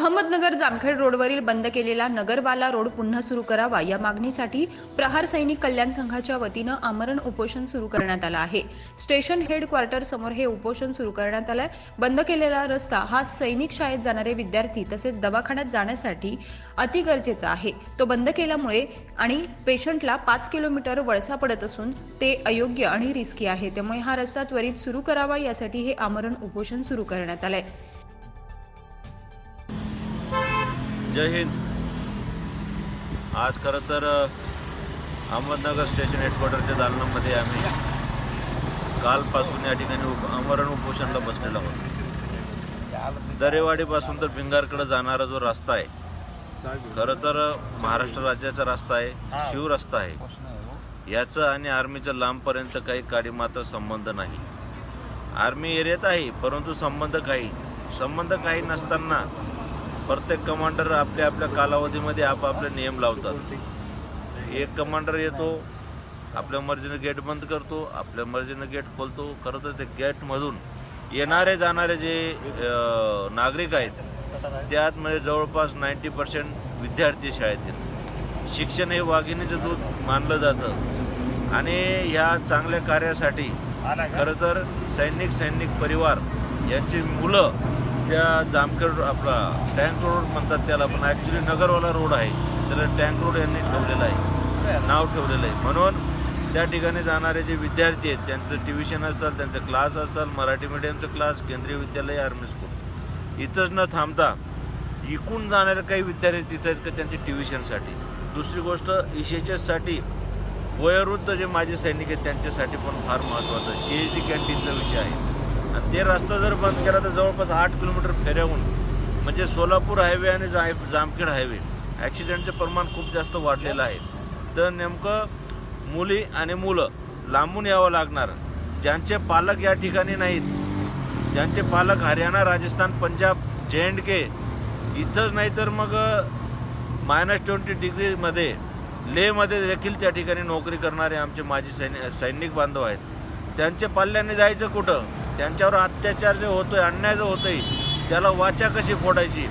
अहमदनगर जामखेड रोडवरील बंद केलेला नगरवाला रोड पुन्हा सुरू करावा या मागणीसाठी प्रहार सैनिक कल्याण संघाच्या वतीनं आमरण उपोषण सुरू करण्यात आलं आहे. स्टेशन हेडक्वार्टर समोर हे उपोषण सुरू करण्यात आलंय. बंद केलेला रस्ता हा सैनिक शाळेत जाणारे विद्यार्थी तसेच दवाखान्यात जाण्यासाठी अति गरजेचा आहे. तो बंद केल्यामुळे आणि पेशंटला पाच किलोमीटर वळसा पडत असून ते अयोग्य आणि रिस्की आहे. त्यामुळे हा रस्ता त्वरित सुरू करावा यासाठी हे आमरण उपोषण सुरू करण्यात आलंय. जय हिंद. आज खरं तर अहमदनगर स्टेशन हेडक्वार्टरच्या दालनामध्ये आम्ही कालपासून या ठिकाणी उप आमरण उपोषणला बसलेलो आहोत. दरेवाडीपासून तर भिंगारकडे जाणारा जो रस्ता आहे खरं तर महाराष्ट्र राज्याचा रस्ता आहे शिव रस्ता आहे. याचं आणि आर्मीचं लांबपर्यंत काही काळी मात्र संबंध नाही. आर्मी एरियात आहे परंतु संबंध काही. संबंध काही नसताना प्रत्येक कमांडर आपल्या आपल्या कालावधीमध्ये आपापले नियम लावतात. एक कमांडर येतो आपल्या मर्जीनं गेट बंद करतो आपल्या मर्जीनं गेट खोलतो. खरं तर ते गेटमधून येणारे जाणारे जे नागरिक आहेत त्यात म्हणजे जवळपास नाईंटी पर्सेंट विद्यार्थी शाळेतील शिक्षण हे वाघिणीचं दूध मानलं जातं. आणि ह्या चांगल्या कार्यासाठी खरं तर सैनिक सैनिक परिवार यांची मुलं त्या जामखेड आपला टँक रोड म्हणतात त्याला पण ॲक्च्युली नगरवाला रोड आहे. त्याला टँक रोड यांनी ठेवलेला आहे. नाव ठेवलेलं आहे. म्हणून त्या ठिकाणी जाणारे जे विद्यार्थी आहेत त्यांचं ट्युशन असेल त्यांचं क्लास असेल मराठी मीडियमचं क्लास केंद्रीय विद्यालय आर्मी स्कूल इथंच न थांबता इकून जाणारे काही विद्यार्थी तिथं आहेत का त्यांच्या ट्युशनसाठी दुसरी गोष्टसाठी वयोवृद्ध जे माजी सैनिक आहेत त्यांच्यासाठी पण फार महत्त्वाचं सी एच डी कॅन्टीनचा विषय आहे. आणि ते रस्ता जर बंद केला तर जवळपास आठ किलोमीटर फेऱ्याहून म्हणजे सोलापूर हायवे आणि जा जामखेड हायवे ॲक्सिडेंटचे प्रमाण खूप जास्त वाढलेलं आहे. तर नेमकं मुली आणि मुलं लांबून यावं लागणार. ज्यांचे पालक या ठिकाणी नाहीत ज्यांचे पालक हरियाणा राजस्थान पंजाब जे अँड के इथंच नाही तर मग मायनस ट्वेंटी डिग्रीमध्ये लेहमध्ये देखील त्या ठिकाणी नोकरी करणारे आमचे माजी सैनिक सैनिक बांधव आहेत. त्यांचे पाल्याने जायचं कुठं? त्यांच्यावर अत्याचार जे होतोय अन्याय जो होतोय त्याला वाचा कशी फोडायची?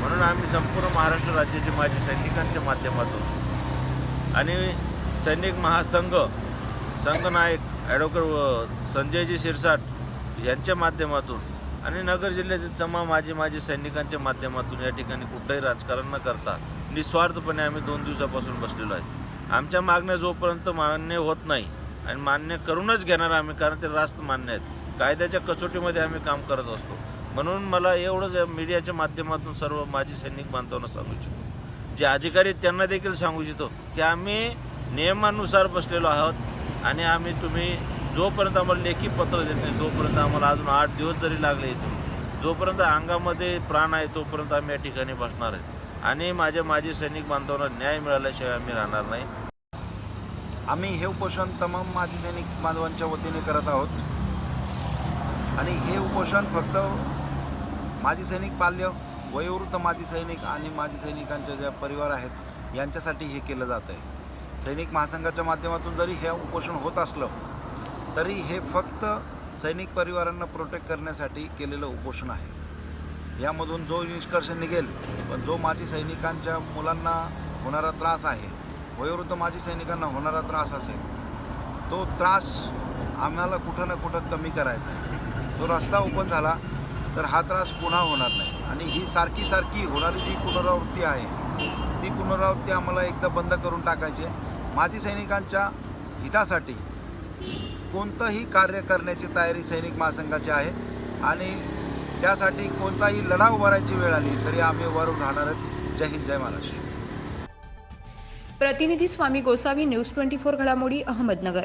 म्हणून आम्ही संपूर्ण महाराष्ट्र राज्याचे माजी सैनिकांच्या माध्यमातून आणि सैनिक महासंघ संघनायक ॲडव्होकेट संजयजी शिरसाट यांच्या माध्यमातून आणि नगर जिल्ह्यातील तमाम माजी माजी सैनिकांच्या माध्यमातून या ठिकाणी कुठलंही राजकारण न करता निस्वार्थपणे आम्ही दोन दिवसापासून बसलेलो आहे. आमच्या मागण्या जोपर्यंत मान्य होत नाही आणि मान्य करूनच घेणार आम्ही कारण ते रास्त मान्य आहेत. कायद्याच्या कसोटीमध्ये आम्ही काम करत असतो. म्हणून मला एवढं मीडियाच्या माध्यमातून सर्व माजी सैनिक बांधवांना सांगू इच्छितो. जे अधिकारी त्यांना देखील सांगू इच्छितो की आम्ही नियमानुसार बसलेलो आहोत आणि आम्ही तुम्ही जोपर्यंत आम्हाला लेखी पत्र देत नाही तोपर्यंत आम्हाला अजून आठ दिवस जरी लागले इथून जोपर्यंत अंगामध्ये प्राण आहे तोपर्यंत आम्ही या ठिकाणी बसणार आहे. आणि माझ्या माजी सैनिक बांधवांना न्याय मिळाल्याशिवाय आम्ही राहणार नाही. आम्ही हे उपोषण तमाम माजी सैनिक बांधवांच्या वतीने करत आहोत. आणि हे उपोषण फक्त माजी सैनिक पाल्य वयोवृद्ध माजी सैनिक आणि माजी सैनिकांचे ज्या परिवार आहेत यांच्यासाठी हे केलं जात आहे. सैनिक महासंघाच्या माध्यमातून जरी हे उपोषण होत असलं तरी हे फक्त सैनिक परिवारांना प्रोटेक्ट करण्यासाठी केलेलं उपोषण आहे. यामधून जो निष्कर्ष निघेल पण जो माजी सैनिकांच्या मुलांना होणारा त्रास आहे वयोवृद्ध माजी सैनिकांना होणारा त्रास असेल तो त्रास आम्हाला कुठं ना कुठं कमी करायचा आहे. तो रस्ता ओपन झाला तर हा त्रास पुन्हा होणार नाही. आणि ही सारखी सारखी होणारी जी पुनरावृत्ती आहे ती पुनरावृत्ती आम्हाला एकदा बंद करून टाकायची आहे. माजी सैनिकांच्या हितासाठी कोणतंही कार्य करण्याची तयारी सैनिक महासंघाची आहे. आणि त्यासाठी कोणताही लढा उभारायची वेळ आली तरी आम्ही वरून राहणार जय हिंद जय महाराष्ट्र. प्रतिनिधी Swami Gosavi news twenty four घडामोडी अहमदनगर.